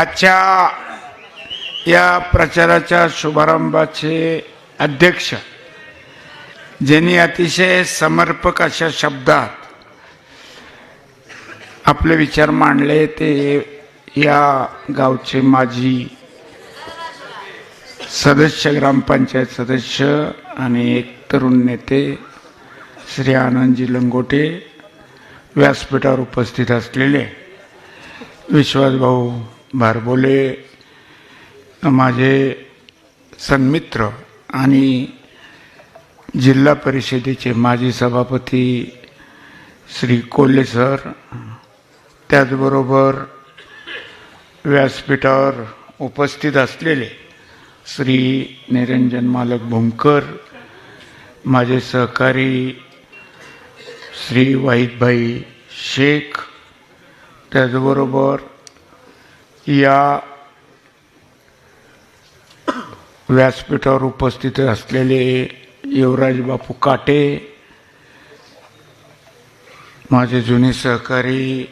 आजच्या या प्रचाराच्या शुभारंभाचे अध्यक्ष ज्यांनी अतिशय समर्पक अशा शब्दात आपले विचार मांडले ते या गावचे माजी सदस्य ग्रामपंचायत सदस्य आणि एक तरुण नेते श्री आनंदजी लंगोटे व्यासपीठावर उपस्थित असलेले विश्वासभाऊ भारबोले माझे सन्मित्र आणि जिल्हा परिषदेचे माजी सभापती श्री कोल्हे सर त्याचबरोबर व्यासपीठावर उपस्थित असलेले श्री निरंजन मालक भूमकर माझे सहकारी श्री वाहिदभाई शेख त्याचबरोबर या व्यासपीठावर उपस्थित असलेले युवराज बापू काटे माझे जुने सहकारी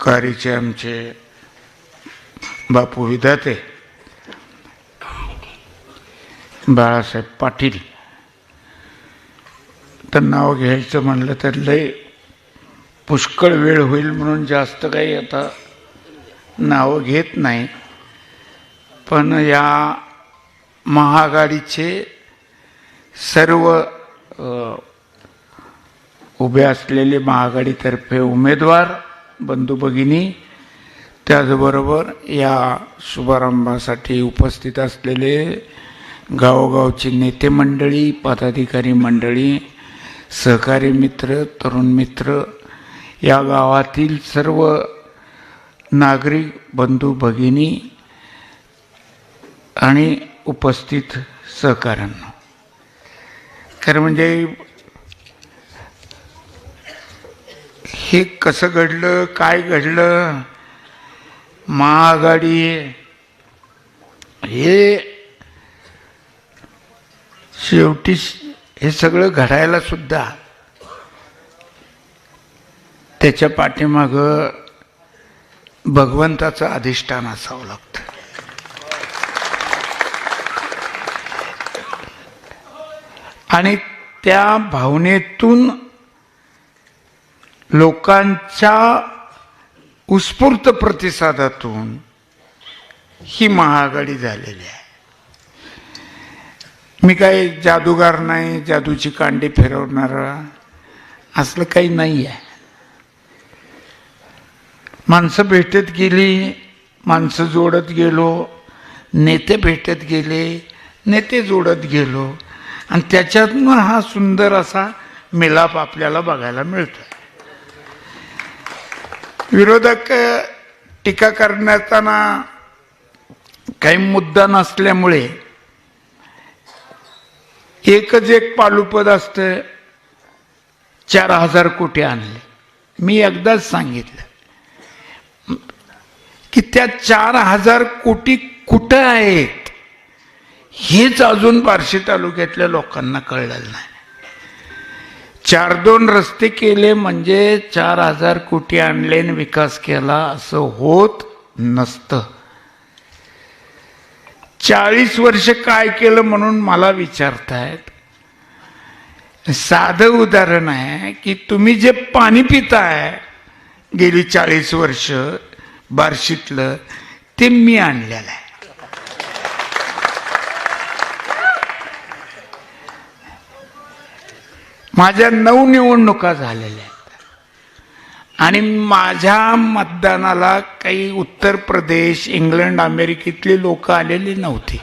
कारीचे आमचे बापू विधाते बाळासाहेब पाटील. तर नाव घ्यायचं म्हणलं तर लय पुष्कळ वेळ होईल म्हणून जास्त काही आता नावं घेत नाही. पण या महाआघाडीचे सर्व उभे असलेले महाआघाडीतर्फे उमेदवार बंधू भगिनी त्याचबरोबर या शुभारंभासाठी उपस्थित असलेले गावोगावची नेते मंडळी पदाधिकारी मंडळी सहकारी मित्र तरुण मित्र या गावातील सर्व नागरिक बंधू भगिनी आणि उपस्थित सहकाऱ्यांना. खरं म्हणजे हे कसं घडलं काय घडलं महाआघाडी हे शेवटी हे सगळं घडायला सुद्धा त्याच्या पाठीमागं भगवंताचं अधिष्ठान असावं लागतं. आणि त्या भावनेतून लोकांच्या उत्स्फूर्त प्रतिसादातून ही महाआघाडी झालेली आहे. मी काही जादूगार नाही जादूची कांडी फिरवणारा असलं काही नाही आहे माणसं भेटत गेली माणसं जोडत गेलो नेते भेटत गेले नेते जोडत गेलो. आणि त्याच्यातनं हा सुंदर असा मिलाप आपल्याला बघायला मिळतो. विरोधक टीका करण्यातना काही मुद्दा नसल्यामुळे एकच एक पालुपद असतं चार हजार कोटी आणले. मी एकदाच सांगितलं. की त्या चार हजार कोटी कुठं आहेत हेच अजून बार्शी तालुक्यातल्या लोकांना कळलेलं नाही. चार दोन रस्ते केले म्हणजे चार हजार कोटी ऑनलाईन विकास केला असं होत नसतं. चाळीस वर्ष काय केलं म्हणून मला विचारतायत. साधं उदाहरण आहे की तुम्ही जे पाणी पिताय गेली चाळीस वर्ष बार्शीतलं ते मी आणलेलं आहे. माझ्या नऊ निवडणुका झालेल्या आहेत. आणि माझ्या मतदानाला काही उत्तर प्रदेश इंग्लंड अमेरिकेतली लोक आलेली नव्हती.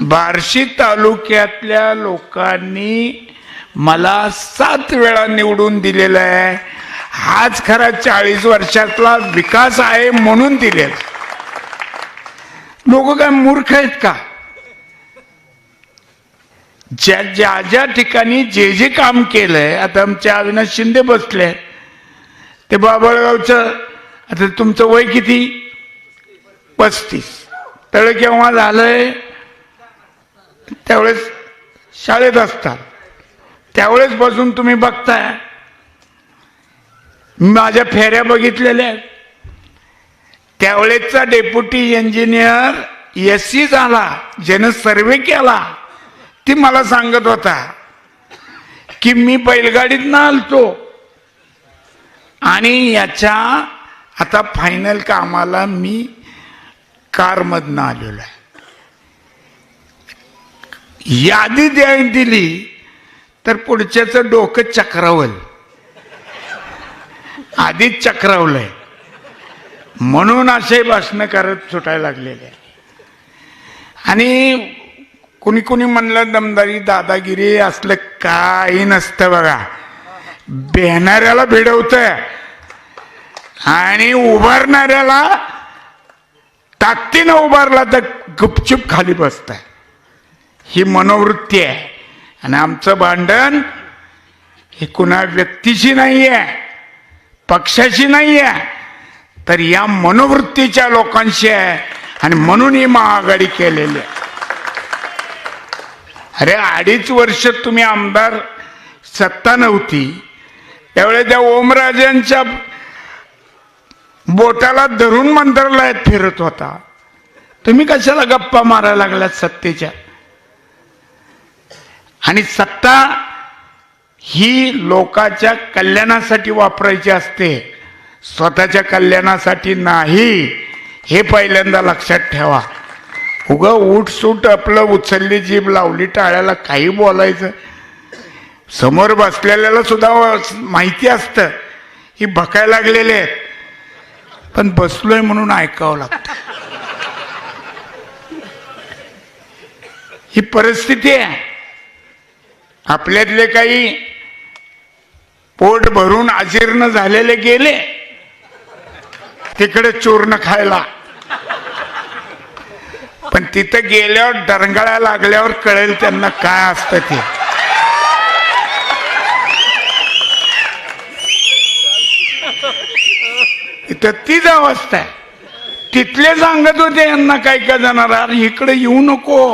बार्शी तालुक्यातल्या लोकांनी मला सात वेळा निवडून दिलेला आहे. हाच खरा चाळीस वर्षातला विकास आहे म्हणून दिलेत. लोक काय मूर्ख आहेत का? ज्या ज्या ज्या ठिकाणी जे जे काम केलंय आता आमचे अविनाश शिंदे बसले. ते बाबळगावचं आता तुमचं वय किती? पस्तीस. तळ केव्हा झालंय? त्यावेळेस शाळेत असतात. त्यावेळेस बसून तुम्ही बघताय. माझ्या फेऱ्या बघितलेल्या आहेत. त्यावेळेचा डेप्युटी इंजिनियर एस सी झाला ज्यानं सर्वे केला. ती मला सांगत होता की मी बैलगाडीत ना आलतो आणि याच्या आता फायनल कामाला मी कारमधनं आलेलो आहे. यादी द्यायला दिली तर पुढच्याचं डोकं चक्रावल. आधीच चक्रावलंय. म्हणून असे भाषण करत सुटायला लागलेले. आणि कुणी कुणी म्हणलं दमदारी दादागिरी असलं काही नसतं बघा. बेहणाऱ्याला भिडवत आणि उभारणाऱ्याला ताकदीनं उभारला तर गुपचूप खाली बसत ही मनोवृत्ती आहे. आणि आमचं भांडण हे कुणा व्यक्तीशी नाही आहे पक्षाशी नाही आहे तर या मनोवृत्तीच्या लोकांशी आहे आणि म्हणून ही महाआघाडी केलेली आहे. अरे अडीच वर्ष तुम्ही आमदार सत्ता नव्हती. त्यावेळेस त्या ओमराजांच्या बोटाला धरून मंत्रालयात फिरत होता. तुम्ही कशाला गप्पा मारायला लागलात सत्तेच्या? आणि सत्ता ही लोकाच्या कल्याणासाठी वापरायची असते. स्वतःच्या कल्याणासाठी नाही. हे पहिल्यांदा लक्षात ठेवा. उगं उठसूट आपलं उचलली जीभ लावली टाळ्याला काही बोलायचं. समोर बसलेल्याला सुद्धा माहिती असतं. ही भकाय लागलेले आहेत. पण बसलोय म्हणून ऐकावं लागतं. ही परिस्थिती आहे. आपल्यातले काही पोट भरून अजीर्ण झालेले गेले. तिकडे चूर्ण खायला. पण तिथं गेल्यावर डरंगळा लागल्यावर कळेल त्यांना काय असतं ते. इथं तीच अवस्था आहे. तिथले सांगत होते यांना काय काय जाणार अरे इकडे येऊ नको.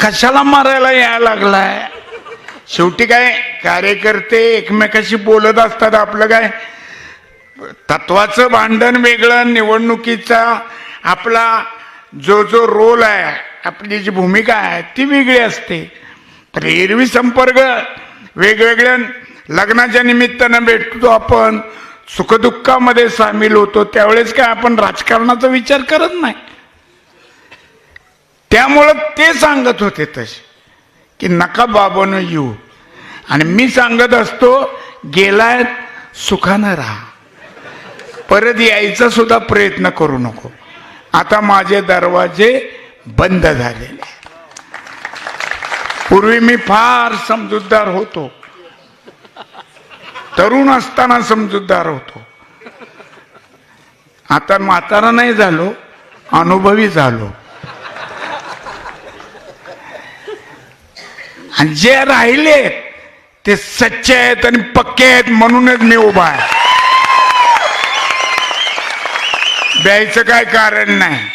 कशाला मारायला यायला लागलाय? शेवटी काय कार्यकर्ते एकमेकाशी बोलत असतात आपलं काय? तत्वाचं भांडण वेगळं निवडणुकीचा आपला जो जो रोल आहे आपली जी भूमिका आहे ती वेगळी असते. तर एरवी संपर्क वेगवेगळ्या लग्नाच्या निमित्तानं भेटतो आपण. सुखदुःखामध्ये सामील होतो. त्यावेळेस काय आपण राजकारणाचा विचार करत नाही. त्यामुळं ते सांगत होते तसे. की नका बाबानं येऊ. आणि मी सांगत असतो गेलाय सुखानं राहा. परत यायचा सुद्धा प्रयत्न करू नको. आता माझे दरवाजे बंद झालेले पूर्वी मी फार समजूतदार होतो. तरुण असताना समजूतदार होतो. आता म्हातारा नाही झालो अनुभवी झालो. आणि जे राहिले ते सच्चे आहेत आणि पक्के आहेत म्हणूनच मी उभा आहे. द्यायचं काय कारण नाही.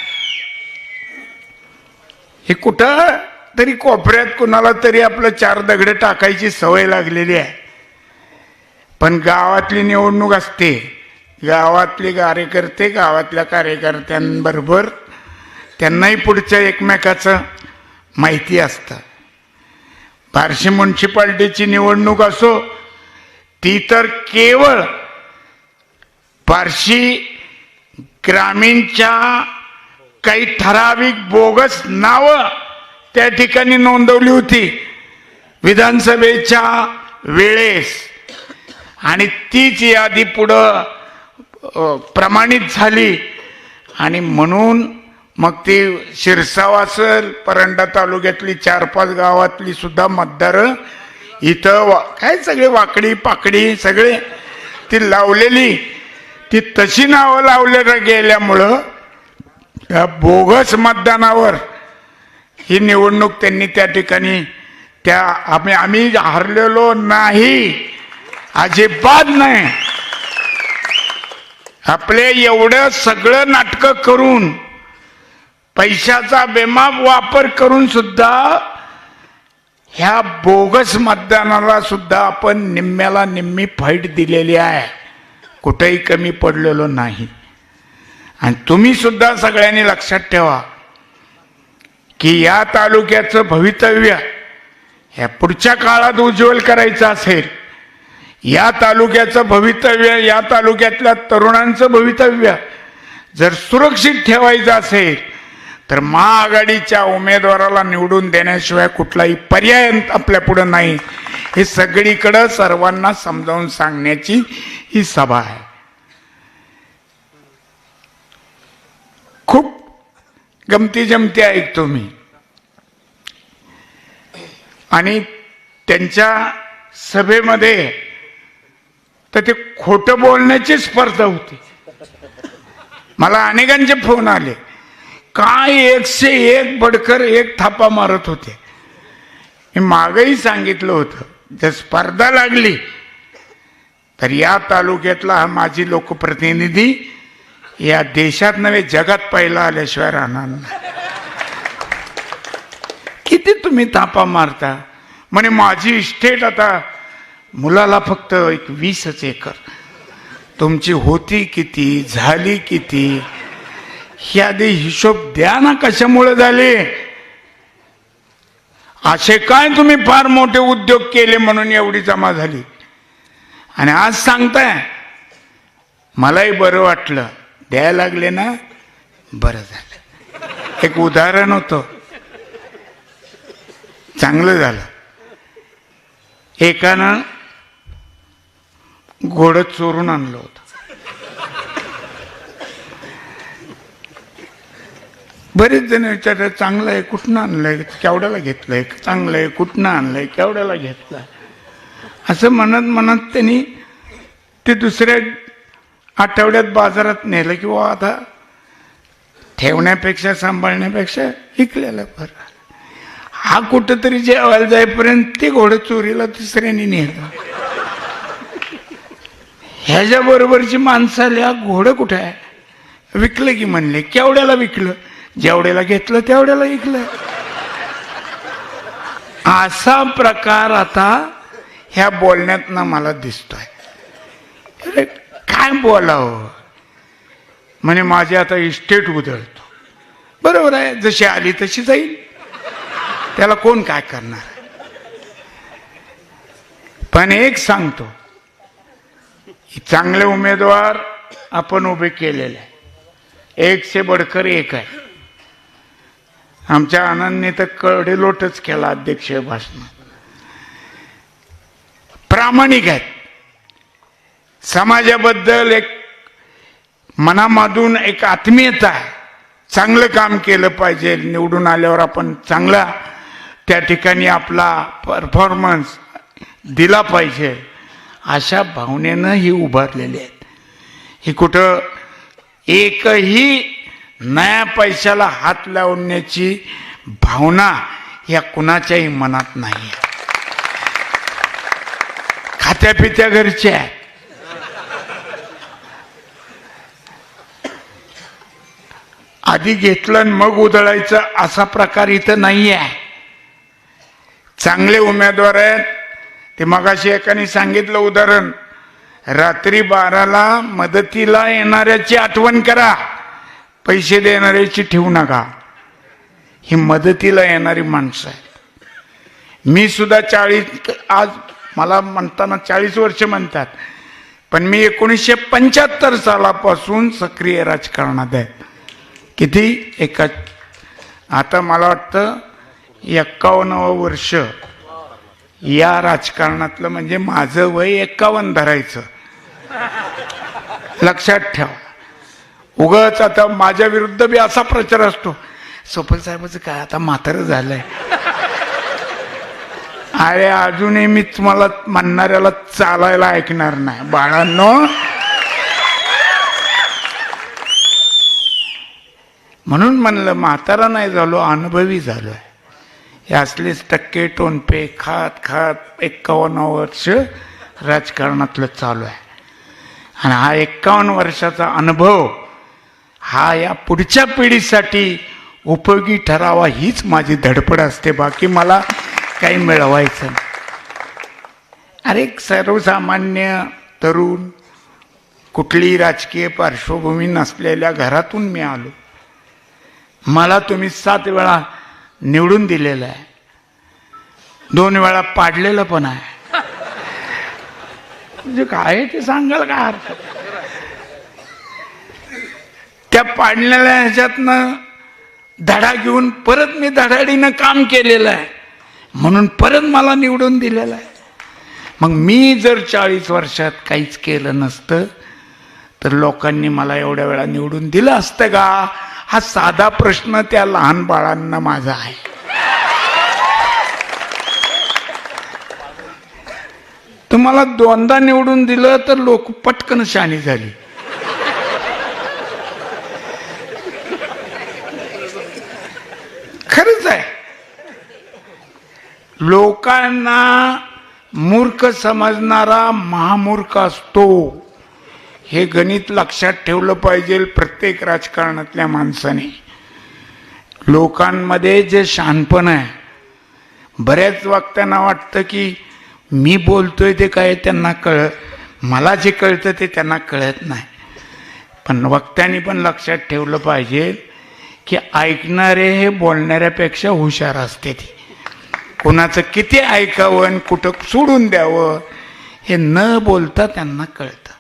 हे कुठं तरी कोपऱ्यात कुणाला तरी आपलं चार दगडे टाकायची सवय लागलेली आहे. पण गावातली निवडणूक असते. गावातले कार्यकर्ते गावातल्या कार्यकर्त्यांबरोबर त्यांनाही पुढच्या एकमेकाचं माहिती असतं. बार्शी म्युन्सिपाल्टीची निवडणूक असो ती तर केवळ बार्शी ग्रामीणच्या काही ठराविक बोगस नावं त्या ठिकाणी नोंदवली होती. विधानसभेच्या वेळेस. आणि तीच यादी पुढं प्रमाणित झाली. आणि म्हणून मग ती शिरसाव असेल परंडा तालुक्यातली चार पाच गावातली सुद्धा मतदार इथं वा काय सगळे वाकडी पाकडी सगळे ती लावलेली. ती तशी नावं लावले गेल्यामुळं त्या बोगस मतदानावर ही निवडणूक त्यांनी त्या ठिकाणी त्या आम्ही आम्ही हरलेलो नाही. अजिबात नाही. आपले एवढं सगळं नाटकं करून पैशाचा बेमाप वापर करून सुद्धा ह्या बोगस मतदानाला सुद्धा आपण निम्म्याला निम्मी फाईट दिलेली आहे. कुठेही कमी पडलेलो नाही. आणि तुम्ही सुद्धा सगळ्यांनी लक्षात ठेवा की या तालुक्याचं भवितव्य ह्या पुढच्या काळात उज्ज्वल करायचं असेल. या तालुक्याचं भवितव्य या तालुक्यातल्या तरुणांचं भवितव्य जर सुरक्षित ठेवायचं असेल तर महाआघाडीच्या उमेदवाराला निवडून देण्याशिवाय कुठलाही पर्याय आपल्या पुढं नाही. हे सगळीकडं सर्वांना समजावून सांगण्याची ही सभा आहे. खूप गमती जमती ऐकतो मी. आणि त्यांच्या सभेमध्ये तर ते खोटं बोलण्याची स्पर्धा होती. मला अनेकांचे फोन आले. काय एकशे एक बडकर एक थापा मारत होते. हे मागही सांगितलं होतं जर स्पर्धा लागली तर या तालुक्यातला हा माझी लोकप्रतिनिधी या देशात नव्हे जगात पहिला आल्याशिवाय राहणार नाही. किती तुम्ही थापा मारता? म्हणे माझी इस्टेट आता मुलाला फक्त एक वीसच एकर. तुमची होती किती झाली किती ही आधी हिशोब द्या ना कशामुळे झाले? असे काय तुम्ही फार मोठे उद्योग केले म्हणून एवढी जमा झाली? आणि आज सांगताय मलाही बरं वाटलं. द्यायला लागले ना? बरं झालं. एक उदाहरण होतं. चांगलं झालं. एकानं घोडं चोरून आणलं होतं. बरेच जण विचारतात चांगलं आहे कुठनं आणलंय? केवढ्याला घेतलंय? चांगलं आहे कुठनं आणलंय? केवढ्याला घेतलंय? असं म्हणत म्हणत त्यांनी ते दुसऱ्या आठवड्यात बाजारात नेलं किंवा आता ठेवण्यापेक्षा सांभाळण्यापेक्षा विकलेलं बरं. हा कुठंतरी जेवायला जाईपर्यंत ते घोडं चोरीला दुसऱ्याने नेलं. ह्याच्या बरोबरची माणसं हा घोडं कुठं आहे? विकलं की म्हणले केवढ्याला विकलं? जेवढ्याला घेतलं तेवढ्याला ऐकलं असा प्रकार आता ह्या बोलण्यातनं मला दिसतोय. अरे काय बोलावं? म्हणे माझी आता इस्टेट उधळतो बरोबर आहे जशी आली तशी जाईल. त्याला कोण काय करणार? पण एक सांगतो चांगले उमेदवार आपण उभे केलेले. आहे से बडकर एक आहे. आमच्या आनंदने तर कडेलोटच केला अध्यक्ष भाषण. प्रामाणिक आहेत. समाजाबद्दल एक मनामधून एक आत्मीयता आहे. चांगलं काम केलं पाहिजे. निवडून आल्यावर आपण चांगला त्या ठिकाणी आपला परफॉर्मन्स दिला पाहिजे. अशा भावनेनं ही उभारलेली आहेत. ही कुठं एकही नया पैशाला हात लावण्याची भावना या कुणाच्याही मनात नाही. खात्या पित्या घरच्या आहे आधी घेतलं आणि मग उधळायचं असा प्रकार इथं नाही आहे चांगले उमेदवार आहेत. ते मगाशी एकाने सांगितलं उदाहरण रात्री बाराला मदतीला येणाऱ्याची आठवण करा. पैसे देणाऱ्याची ठेवू नका. ही मदतीला येणारी माणसं आहेत. मी सुद्धा चाळीस आज मला म्हणताना चाळीस वर्ष म्हणतात पण मी एकोणीसशे पंच्याहत्तर सालापासून सक्रिय राजकारणात आहे. किती? एका आता मला वाटतं एक्कावन्नवं वर्ष या राजकारणातलं म्हणजे माझं वय एक्कावन्न धरायचं. लक्षात ठेवा. उगाच आता माझ्या विरुद्ध बी असा प्रचार असतो. सोपल साहेबाचं काय आता म्हातारं झालंय. अरे अजूनही मी तुम्हाला म्हणणाऱ्याला चालायला ऐकणार नाही. बाळांनो. म्हणून म्हणलं म्हातारा नाही झालो अनुभवी झालोय. हे असलेच टक्के टोनपे खात खात एक्कावन्न वर्ष राजकारणातलं चालू आहे. आणि हा एक्कावन्न वर्षाचा अनुभव हा या पुढच्या पिढीसाठी उपयोगी ठरावा हीच माझी धडपड असते. बाकी मला काही मिळवायचं नाही. अरे सर्वसामान्य तरुण कुठलीही राजकीय पार्श्वभूमी नसलेल्या घरातून मी आलो. मला तुम्ही सात वेळा निवडून दिलेलं आहे. दोन वेळा पाडलेलं पण आहे. म्हणजे काय आहे ते सांगाल का अर्थ त्या पाडलेल्या ह्याच्यातनं धडा घेऊन परत मी धडाडीनं काम केलेलं आहे. म्हणून परत मला निवडून दिलेलं आहे. मग मी जर चाळीस वर्षात काहीच केलं नसतं तर लोकांनी मला एवढ्या वेळा निवडून दिलं असतं का? हा साधा प्रश्न त्या लहान बाळांना माझा आहे. तुम्हाला दोनदा निवडून दिलं तर लोक पटकन शानी झाली. खरंच आहे. लोकांना मूर्ख समजणारा महामूर्ख असतो. हे गणित लक्षात ठेवलं पाहिजे प्रत्येक राजकारणातल्या माणसाने. लोकांमध्ये जे शहाणपण आहे बऱ्याच वक्त्यांना वाटतं की मी बोलतोय ते काय त्यांना कळ मला जे कळतं ते त्यांना कळत नाही. पण वक्त्यांनी पण लक्षात ठेवलं पाहिजे की ऐकणारे हे बोलणाऱ्यापेक्षा हुशार असते ती. कोणाचं किती ऐकावं आणि कुठं सोडून द्यावं हे न बोलता त्यांना कळतं.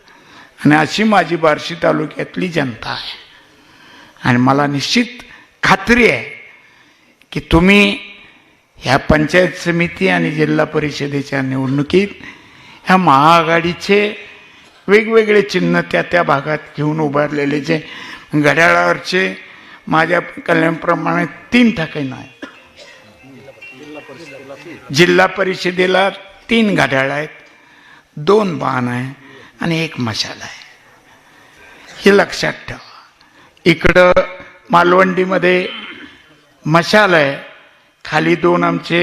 आणि अशी माझी बार्शी तालुक्यातली जनता आहे. आणि मला निश्चित खात्री आहे की तुम्ही ह्या पंचायत समिती आणि जिल्हा परिषदेच्या निवडणुकीत ह्या महाआघाडीचे वेगवेगळे चिन्ह त्या त्या भागात घेऊन उभारलेले जे घड्याळावरचे माझ्या कल्याणप्रमाणे तीन ठिकाण आहे. जिल्हा परिषदेला तीन घड्याळ आहेत दोन बाण आहे आणि एक मशाल आहे. हे लक्षात ठेवा. इकडं मालवंडीमध्ये मशाल आहे खाली दोन आमचे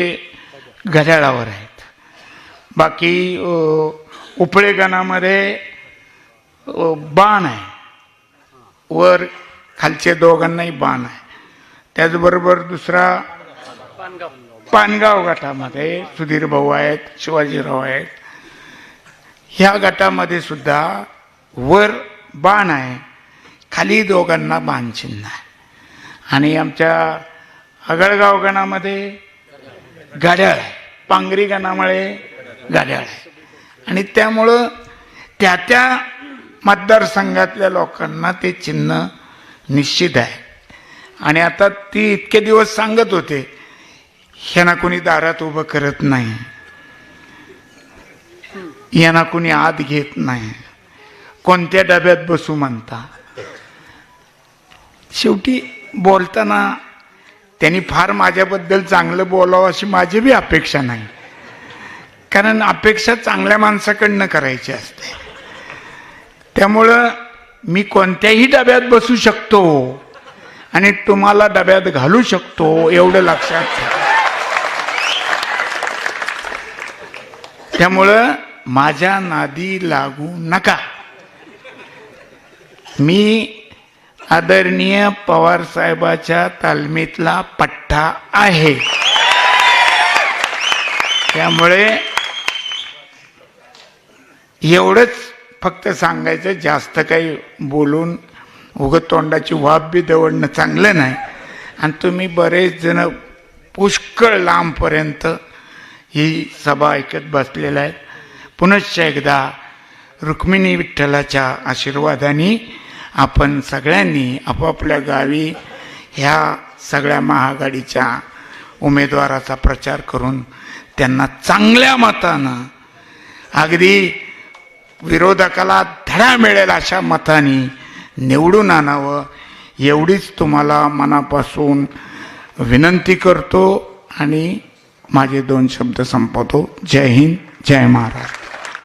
घड्याळावर आहेत. बाकी उपळेगणामध्ये बाण आहे. वर खालचे दोघांनाही बाण आहे. त्याचबरोबर दुसरा पानगाव गटामध्ये सुधीर भाऊ आहेत शिवाजीराव आहेत. ह्या गटामध्ये सुद्धा वर बाण आहे. खाली दोघांना बाण चिन्ह आहे. आणि आमच्या आगळगाव गणामध्ये गाड्याळ आहे. पांगरी गणामुळे गाड्याळ आहे. आणि त्यामुळं त्या त्या मतदारसंघातल्या लोकांना ते चिन्ह निश्चित आहे. आणि आता ती इतके दिवस सांगत होते ह्यांना कोणी दारात उभं करत नाही. यांना कोणी आत घेत नाही. कोणत्या डब्यात बसू म्हणता. शेवटी बोलताना त्यांनी फार माझ्याबद्दल चांगलं बोलावं अशी माझी बी अपेक्षा नाही. कारण अपेक्षा चांगल्या माणसाकडनं करायची असते. त्यामुळं मी कोणत्याही डब्यात बसू शकतो आणि तुम्हाला डब्यात घालू शकतो एवढं लक्षात ठेवा. त्यामुळं माझ्या नादी लागू नका. मी आदरणीय पवार साहेबाच्या तालमीतला पठ्ठा आहे. त्यामुळे एवढंच फक्त सांगायचं जास्त काही बोलून उगत तोंडाची वाफ बी दवडणं चांगलं नाही. आणि तुम्ही बरेच जण पुष्कळ लांबपर्यंत ही सभा ऐकत बसलेल्या आहेत. पुनश्च एकदा रुक्मिणी विठ्ठलाच्या आशीर्वादाने आपण सगळ्यांनी आपापल्या गावी ह्या सगळ्या महाआघाडीच्या उमेदवाराचा प्रचार करून त्यांना चांगल्या मतानं अगदी विरोधकाला धडा मिळेल अशा मताने निवडून आणावं एवढीच तुम्हाला मनापासून विनंती करतो आणि माझे दोन शब्द संपवतो. जय हिंद जय महाराष्ट्र.